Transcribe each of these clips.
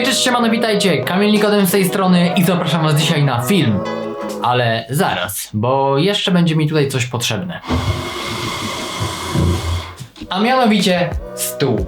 Hej, cześć, siemano, witajcie, Kamil Nikodem z tej strony i zapraszam was dzisiaj na film. Ale zaraz, bo jeszcze będzie mi tutaj coś potrzebne. A mianowicie stół.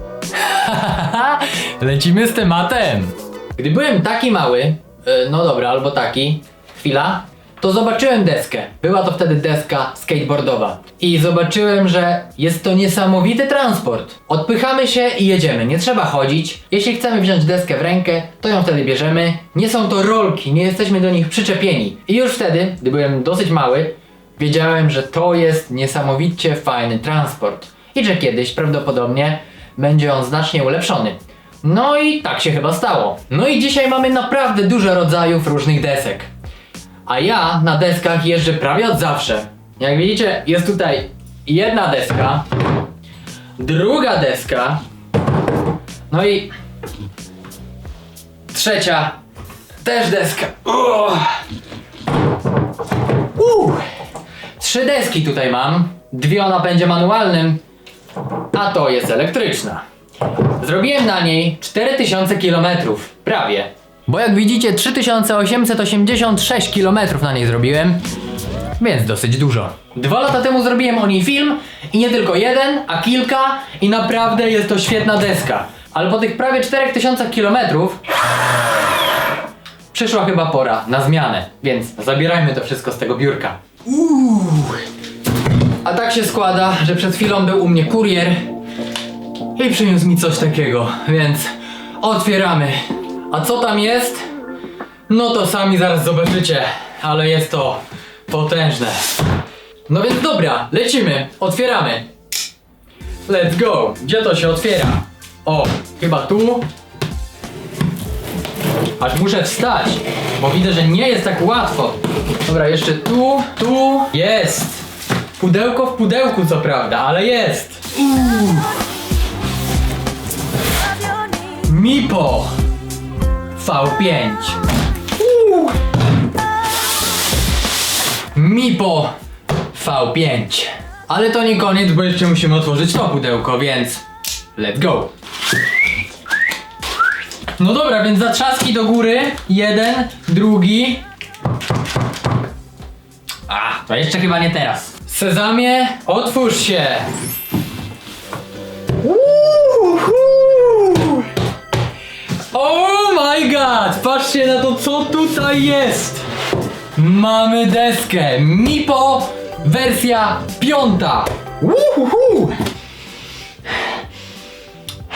Lecimy z tematem. Gdy byłem taki mały, e, no dobra, albo taki, chwila, to zobaczyłem deskę. Była to wtedy deska skateboardowa. I zobaczyłem, że jest to niesamowity transport. Odpychamy się i jedziemy. Nie trzeba chodzić. Jeśli chcemy wziąć deskę w rękę, to ją wtedy bierzemy. Nie są to rolki, nie jesteśmy do nich przyczepieni. I już wtedy, gdy byłem dosyć mały, wiedziałem, że to jest niesamowicie fajny transport. I że kiedyś prawdopodobnie będzie on znacznie ulepszony. No i tak się chyba stało. No i dzisiaj mamy naprawdę dużo rodzajów różnych desek. A ja na deskach jeżdżę prawie od zawsze. Jak widzicie, jest tutaj jedna deska, druga deska, no i trzecia też deska. Uff. Trzy deski tutaj mam, dwie o napędzie manualnym, a to jest elektryczna. Zrobiłem na niej 4000 km, prawie. Bo jak widzicie 3886 km na niej zrobiłem, więc dosyć dużo. Dwa lata temu zrobiłem o niej film i nie tylko jeden, a kilka i naprawdę jest to świetna deska. Ale po tych prawie 4000 km przyszła chyba pora na zmianę, więc zabierajmy to wszystko z tego biurka. Uuu. A tak się składa, że przed chwilą był u mnie kurier i przyniósł mi coś takiego, więc otwieramy. A co tam jest? No to sami zaraz zobaczycie, ale jest to potężne. No więc dobra, lecimy, otwieramy. Let's go. Gdzie to się otwiera? O, chyba tu. Aż muszę wstać, bo widzę, że nie jest tak łatwo. Dobra, jeszcze tu, tu. Jest. Pudełko w pudełku, co prawda, ale jest. Uuu. Mipo V5 Uuu. Mipo V5 Ale to nie koniec, bo jeszcze musimy otworzyć to pudełko, więc let's go. No dobra, więc zatrzaski do góry. Jeden, drugi. A, to jeszcze chyba nie teraz. Sezamie, otwórz się. Uhu. Oh my god! Patrzcie na to, co tutaj jest! Mamy deskę Mipo wersja piąta. Uhuhu.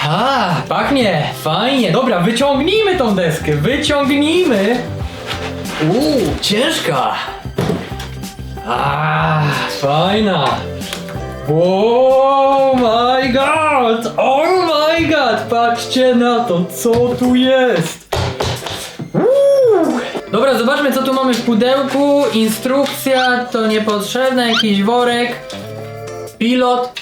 A, pachnie, fajnie. Dobra, wyciągnijmy tą deskę, wyciągnijmy. Uuu, ciężka. A, fajna. Oh my god! Oh my god! Patrzcie na to, co tu jest! Dobra, zobaczmy co tu mamy w pudełku. Instrukcja to niepotrzebne, jakiś worek. Pilot.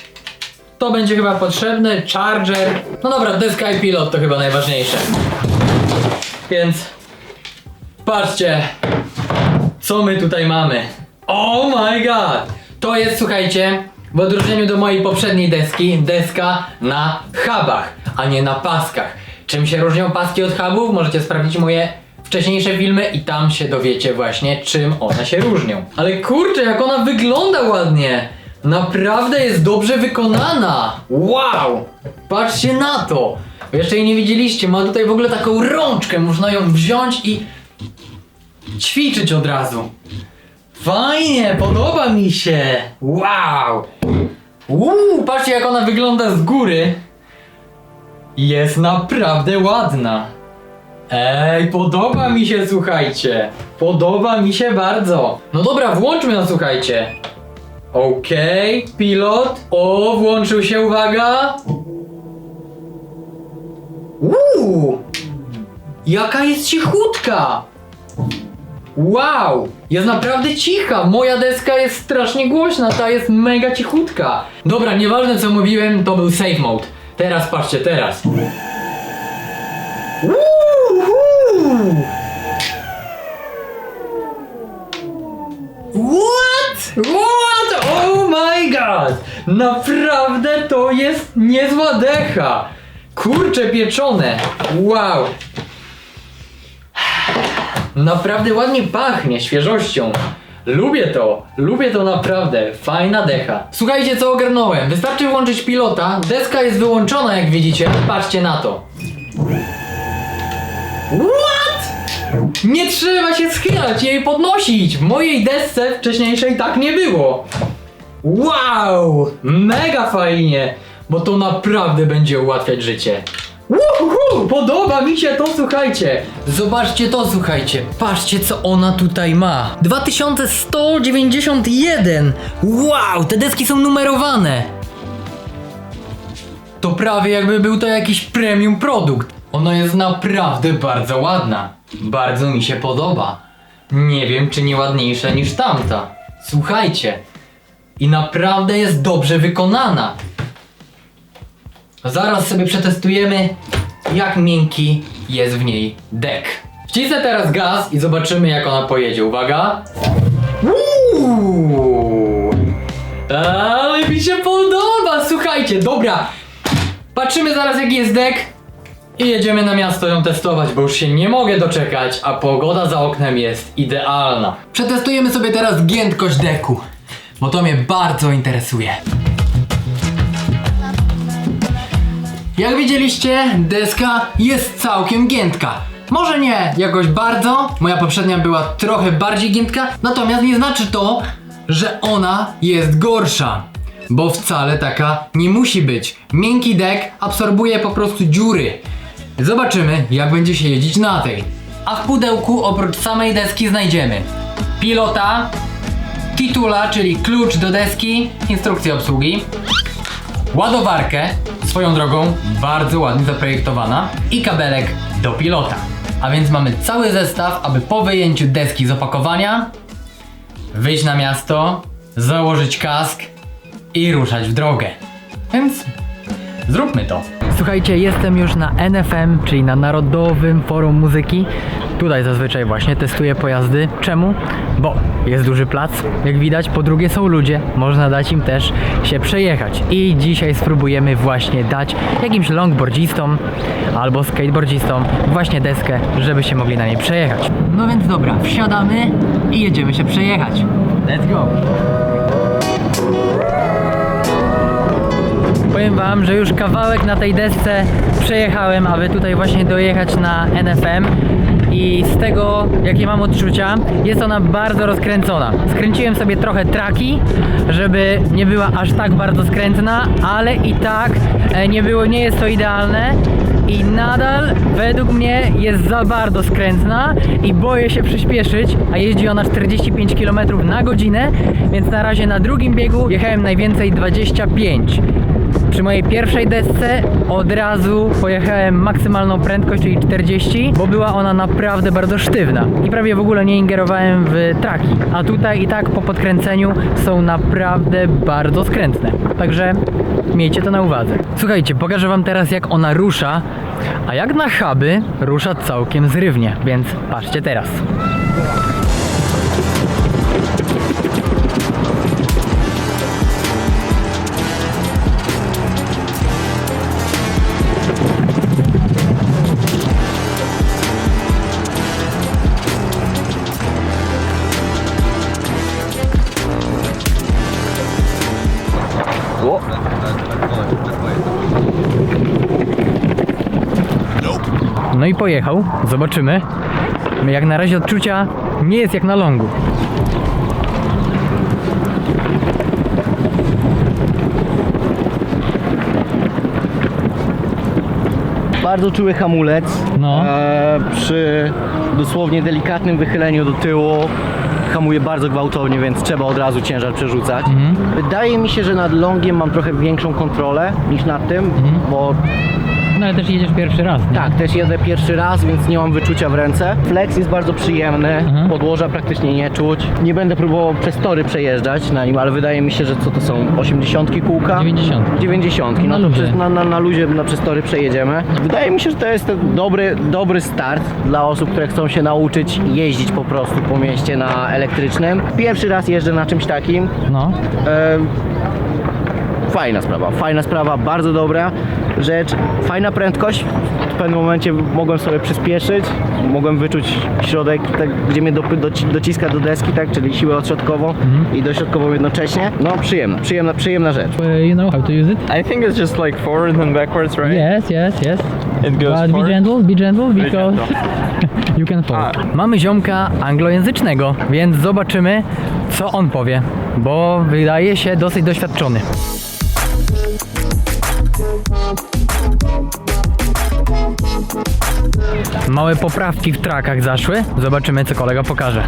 To będzie chyba potrzebny. Charger. No dobra, deska i pilot to chyba najważniejsze. Więc patrzcie, co my tutaj mamy. Oh my god! To jest, słuchajcie, w odróżnieniu do mojej poprzedniej deski, deska na hubach, a nie na paskach. Czym się różnią paski od hubów? Możecie sprawdzić moje wcześniejsze filmy i tam się dowiecie właśnie, czym one się różnią. Ale kurczę, jak ona wygląda ładnie! Naprawdę jest dobrze wykonana! Wow! Patrzcie na to! Jeszcze jej nie widzieliście, ma tutaj w ogóle taką rączkę, można ją wziąć i ćwiczyć od razu. Fajnie, podoba mi się! Wow! Uuu, patrzcie jak ona wygląda z góry. Jest naprawdę ładna. Ej, podoba mi się, słuchajcie. Podoba mi się bardzo. No dobra, włączmy na słuchajcie. Okej, pilot. O, włączył się, uwaga. Uuu, jaka jest cichutka. Wow! Jest naprawdę cicha! Moja deska jest strasznie głośna, ta jest mega cichutka. Dobra, nieważne co mówiłem, to był save mode. Teraz patrzcie, teraz. What? What? Oh my god! Naprawdę to jest niezła decha! Kurcze pieczone! Wow! Naprawdę ładnie pachnie świeżością. Lubię to, lubię to naprawdę, fajna decha. Słuchajcie co ogarnąłem, wystarczy włączyć pilota, deska jest wyłączona jak widzicie, patrzcie na to. What? Nie trzeba się schylać i jej podnosić, w mojej desce wcześniejszej tak nie było. Wow, mega fajnie, bo to naprawdę będzie ułatwiać życie. Uhuhu, podoba mi się to, słuchajcie. Zobaczcie to, słuchajcie. Patrzcie, co ona tutaj ma. 2191. Wow, te deski są numerowane. To prawie jakby był to jakiś premium produkt. Ona jest naprawdę bardzo ładna. Bardzo mi się podoba. Nie wiem, czy nie ładniejsza niż tamta. Słuchajcie. I naprawdę jest dobrze wykonana. Zaraz sobie przetestujemy, jak miękki jest w niej dek. Wcisnę teraz gaz i zobaczymy, jak ona pojedzie. Uwaga. Ale mi się podoba, słuchajcie, dobra. Patrzymy zaraz, jaki jest dek. I jedziemy na miasto ją testować, bo już się nie mogę doczekać, a pogoda za oknem jest idealna. Przetestujemy sobie teraz giętkość deku, bo to mnie bardzo interesuje. Jak widzieliście, deska jest całkiem giętka. Może nie jakoś bardzo, moja poprzednia była trochę bardziej giętka, natomiast nie znaczy to, że ona jest gorsza. Bo wcale taka nie musi być. Miękki dek absorbuje po prostu dziury. Zobaczymy, jak będzie się jeździć na tej. A w pudełku oprócz samej deski znajdziemy pilota, titula, czyli klucz do deski, instrukcję obsługi, ładowarkę, swoją drogą bardzo ładnie zaprojektowana i kabelek do pilota. A więc mamy cały zestaw, aby po wyjęciu deski z opakowania wyjść na miasto, założyć kask i ruszać w drogę. Więc zróbmy to. Słuchajcie, jestem już na NFM, czyli na Narodowym Forum Muzyki. Tutaj zazwyczaj właśnie testuję pojazdy. Czemu? Bo jest duży plac, jak widać. Po drugie są ludzie, można dać im też się przejechać. I dzisiaj spróbujemy właśnie dać jakimś longboardzistom albo skateboardzistom właśnie deskę, żeby się mogli na niej przejechać. No więc dobra, wsiadamy i jedziemy się przejechać. Let's go! Powiem wam, że już kawałek na tej desce przejechałem, aby tutaj właśnie dojechać na NFM i z tego jakie mam odczucia jest ona bardzo rozkręcona. Skręciłem sobie trochę traki, żeby nie była aż tak bardzo skrętna, ale i tak e, nie było, nie jest to idealne i nadal według mnie jest za bardzo skrętna i boję się przyspieszyć, a jeździ ona 45 km na godzinę, więc na razie na drugim biegu jechałem najwięcej 25. Przy mojej pierwszej desce od razu pojechałem maksymalną prędkość, czyli 40, bo była ona naprawdę bardzo sztywna i prawie w ogóle nie ingerowałem w traki. A tutaj i tak po podkręceniu są naprawdę bardzo skrętne. Także miejcie to na uwadze. Słuchajcie, pokażę wam teraz jak ona rusza, a jak na huby rusza całkiem zrywnie, więc patrzcie teraz. No i pojechał, zobaczymy. Jak na razie odczucia nie jest jak na longu. Bardzo czuły hamulec. No. E, przy dosłownie delikatnym wychyleniu do tyłu hamuje bardzo gwałtownie, więc trzeba od razu ciężar przerzucać. Mhm. Wydaje mi się, że nad longiem mam trochę większą kontrolę niż nad tym, Mhm. bo No ale też jedziesz pierwszy raz, nie? tak, też jedę pierwszy raz, więc nie mam wyczucia w ręce. Flex jest bardzo przyjemny, Mhm. podłoża praktycznie nie czuć. Nie będę próbował przez tory przejeżdżać na nim, ale wydaje mi się, że co to są 80 kółka? 90. 90. Na No to luzie. przez, na, na, na luzie na przestory przejedziemy. Wydaje mi się, że to jest dobry, dobry start dla osób, które chcą się nauczyć jeździć po prostu po mieście na elektrycznym. Pierwszy raz jeżdżę na czymś takim. No. Em, fajna sprawa, fajna sprawa, bardzo dobra rzecz, fajna prędkość. W pewnym momencie mogłem sobie przyspieszyć, mogłem wyczuć środek, tak, gdzie mnie dopy- doci- dociska do deski, tak, czyli siłę odśrodkową i dośrodkową jednocześnie. No przyjemna, przyjemna, przyjemna rzecz. Uh, you know how to use it? I think it's just like forward and backwards, right? Yes, yes, yes. It goes But be forward. gentle, be gentle, because gentle. you can fall. A. Mamy ziomka anglojęzycznego, więc zobaczymy, co on powie, bo wydaje się dosyć doświadczony. Małe poprawki w trakach zaszły. Zobaczymy, co kolega pokaże.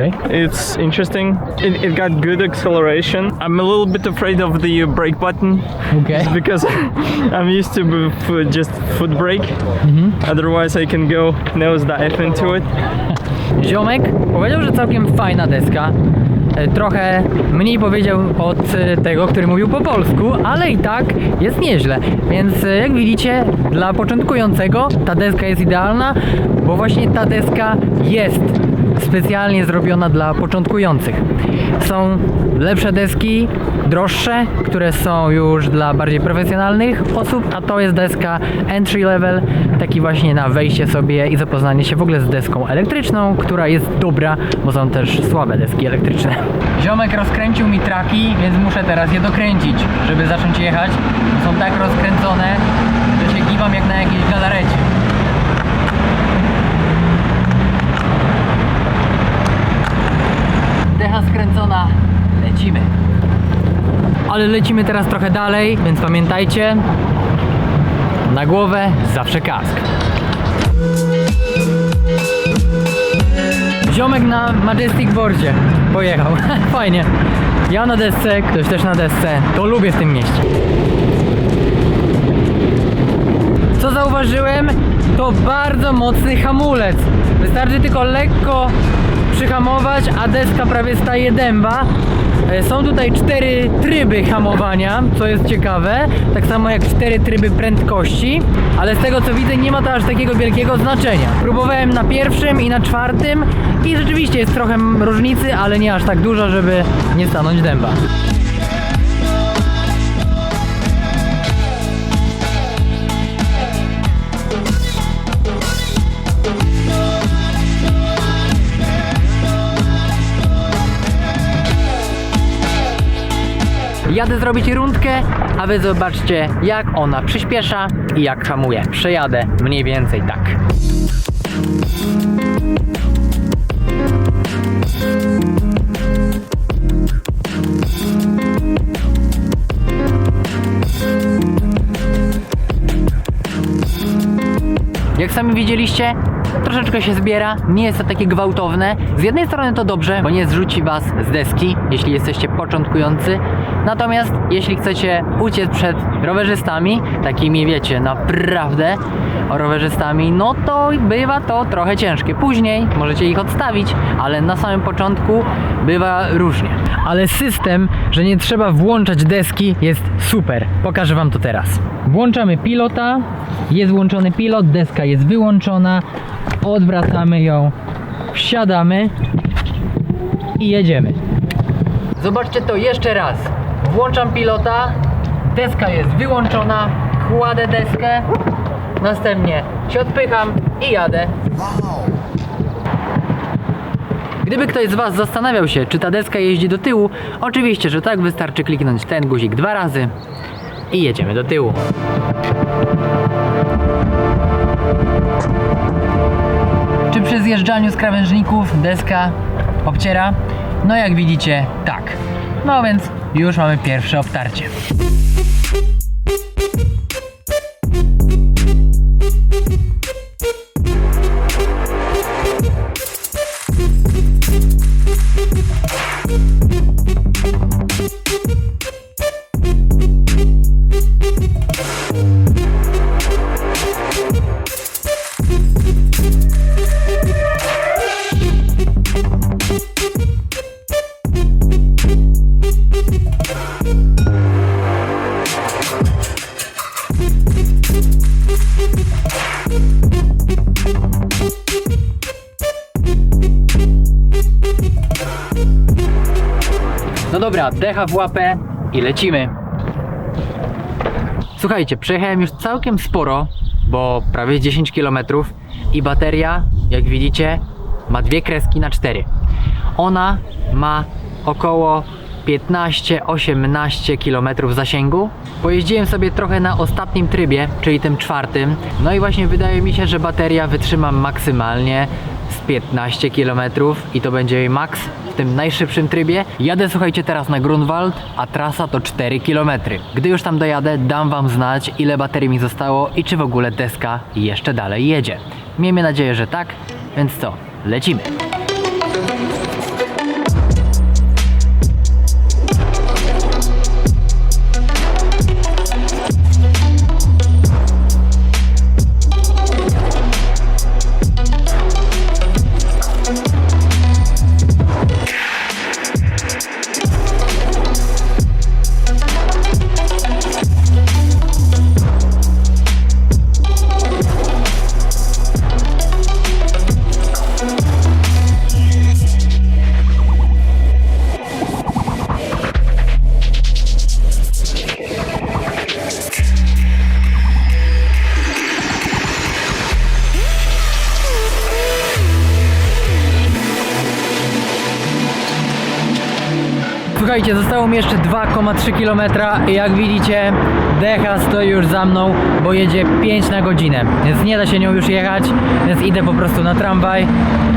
Okay. it. It's interesting. It, it got good acceleration. I'm a little bit afraid of the uh, brake button Okay. because I'm used to just foot brake. Mm-hmm. Otherwise, I can go nose dive into it. Ziomek powiedział, że całkiem fajna deska. E, Trochę mniej powiedział od e, tego, który mówił po polsku, ale i tak jest nieźle. Więc e, jak widzicie, dla początkującego ta deska jest idealna, bo właśnie ta deska jest specjalnie zrobiona dla początkujących. Są lepsze deski, droższe, które są już dla bardziej profesjonalnych osób, a to jest deska entry level, taki właśnie na wejście sobie i zapoznanie się w ogóle z deską elektryczną, która jest dobra, bo są też słabe deski elektryczne. Ziomek rozkręcił mi traki, więc muszę teraz je dokręcić, żeby zacząć jechać. Są tak rozkręcone, że się giwam jak na jakiejś galarecie. Decha skręcona, lecimy. Ale lecimy teraz trochę dalej, więc pamiętajcie, na głowę zawsze kask. Ziomek na Majestic Boardzie pojechał. Fajnie. Ja na desce, ktoś też na desce. To lubię w tym mieście. Co zauważyłem, to bardzo mocny hamulec. Wystarczy tylko lekko przyhamować, a deska prawie staje dęba. E, Są tutaj cztery tryby hamowania, co jest ciekawe, tak samo jak cztery tryby prędkości, ale z tego co widzę nie ma to aż takiego wielkiego znaczenia. Próbowałem na pierwszym i na czwartym i rzeczywiście jest trochę różnicy, ale nie aż tak dużo, żeby nie stanąć dęba. Jadę zrobić rundkę, a wy zobaczcie jak ona przyspiesza i jak hamuje. Przejadę mniej więcej tak. Jak sami widzieliście, troszeczkę się zbiera, nie jest to takie gwałtowne. Z jednej strony to dobrze, bo nie zrzuci was z deski, jeśli jesteście początkujący. Natomiast jeśli chcecie uciec przed rowerzystami, takimi wiecie, naprawdę rowerzystami, no to bywa to trochę ciężkie. Później możecie ich odstawić, ale na samym początku bywa różnie. Ale system, że nie trzeba włączać deski jest super. Pokażę wam to teraz. Włączamy pilota, jest włączony pilot, deska jest wyłączona, odwracamy ją, wsiadamy i jedziemy. Zobaczcie to jeszcze raz. Włączam pilota, deska jest wyłączona, kładę deskę, następnie się odpycham i jadę. Gdyby ktoś z Was zastanawiał się, czy ta deska jeździ do tyłu, oczywiście, że tak, wystarczy kliknąć ten guzik dwa razy i jedziemy do tyłu. Czy przy zjeżdżaniu z krawężników deska obciera? No jak widzicie, tak. No więc już mamy pierwsze obtarcie. Dobra, decha w łapę i lecimy. Słuchajcie, przejechałem już całkiem sporo, bo prawie 10 km i bateria, jak widzicie, ma dwie kreski na 4. Ona ma około 15-18 km zasięgu. Pojeździłem sobie trochę na ostatnim trybie, czyli tym czwartym. No i właśnie wydaje mi się, że bateria wytrzyma maksymalnie z 15 km i to będzie max w tym najszybszym trybie. Jadę słuchajcie teraz na Grunwald, a trasa to 4 km. Gdy już tam dojadę, dam wam znać ile baterii mi zostało i czy w ogóle deska jeszcze dalej jedzie. Miejmy nadzieję, że tak, więc co, lecimy. Słuchajcie, zostało mi jeszcze 2,3 km i jak widzicie decha stoi już za mną, bo jedzie 5 na godzinę, więc nie da się nią już jechać, więc idę po prostu na tramwaj,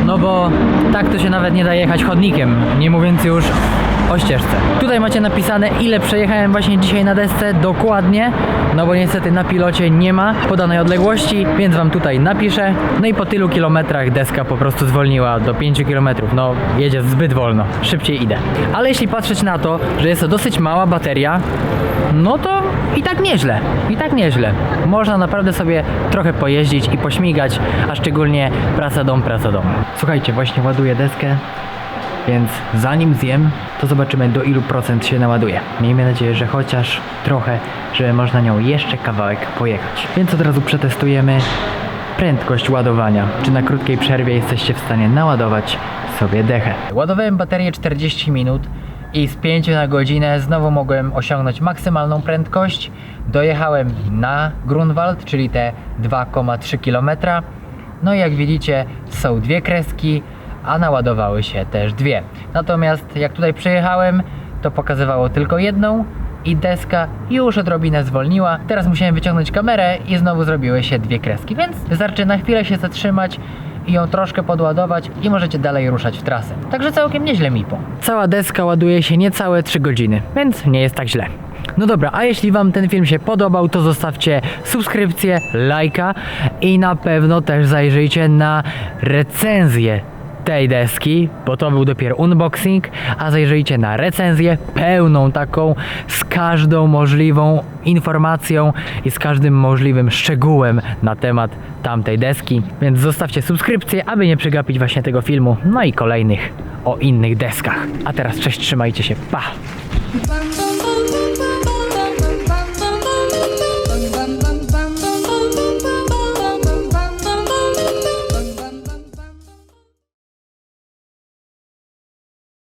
no bo tak to się nawet nie da jechać chodnikiem, nie mówiąc już o ścieżce. Tutaj macie napisane ile przejechałem właśnie dzisiaj na desce dokładnie, no bo niestety na pilocie nie ma podanej odległości, więc wam tutaj napiszę. No i po tylu kilometrach deska po prostu zwolniła do 5 km. No jedzie zbyt wolno, szybciej idę. Ale jeśli patrzeć na to, że jest to dosyć mała bateria, no to i tak nieźle, i tak nieźle. Można naprawdę sobie trochę pojeździć i pośmigać, a szczególnie praca dom, praca dom. Słuchajcie, właśnie ładuję deskę, więc zanim zjem, to zobaczymy do ilu procent się naładuje. Miejmy nadzieję, że chociaż trochę, żeby można nią jeszcze kawałek pojechać. Więc od razu przetestujemy prędkość ładowania. Czy na krótkiej przerwie jesteście w stanie naładować sobie dechę. Ładowałem baterię 40 minut i z 5 na godzinę znowu mogłem osiągnąć maksymalną prędkość. Dojechałem na Grunwald, czyli te 2,3 km. No i jak widzicie, są dwie kreski, a naładowały się też dwie. Natomiast jak tutaj przejechałem, to pokazywało tylko jedną i deska już odrobinę zwolniła. Teraz musiałem wyciągnąć kamerę i znowu zrobiły się dwie kreski, więc wystarczy na chwilę się zatrzymać i ją troszkę podładować i możecie dalej ruszać w trasę. Także całkiem nieźle Mipo. Cała deska ładuje się niecałe 3 godziny, więc nie jest tak źle. No dobra, a jeśli Wam ten film się podobał, to zostawcie subskrypcję, lajka i na pewno też zajrzyjcie na recenzję tej deski, bo to był dopiero unboxing, a zajrzyjcie na recenzję pełną taką z każdą możliwą informacją i z każdym możliwym szczegółem na temat tamtej deski. Więc zostawcie subskrypcję, aby nie przegapić właśnie tego filmu, no i kolejnych o innych deskach. A teraz cześć, trzymajcie się, pa!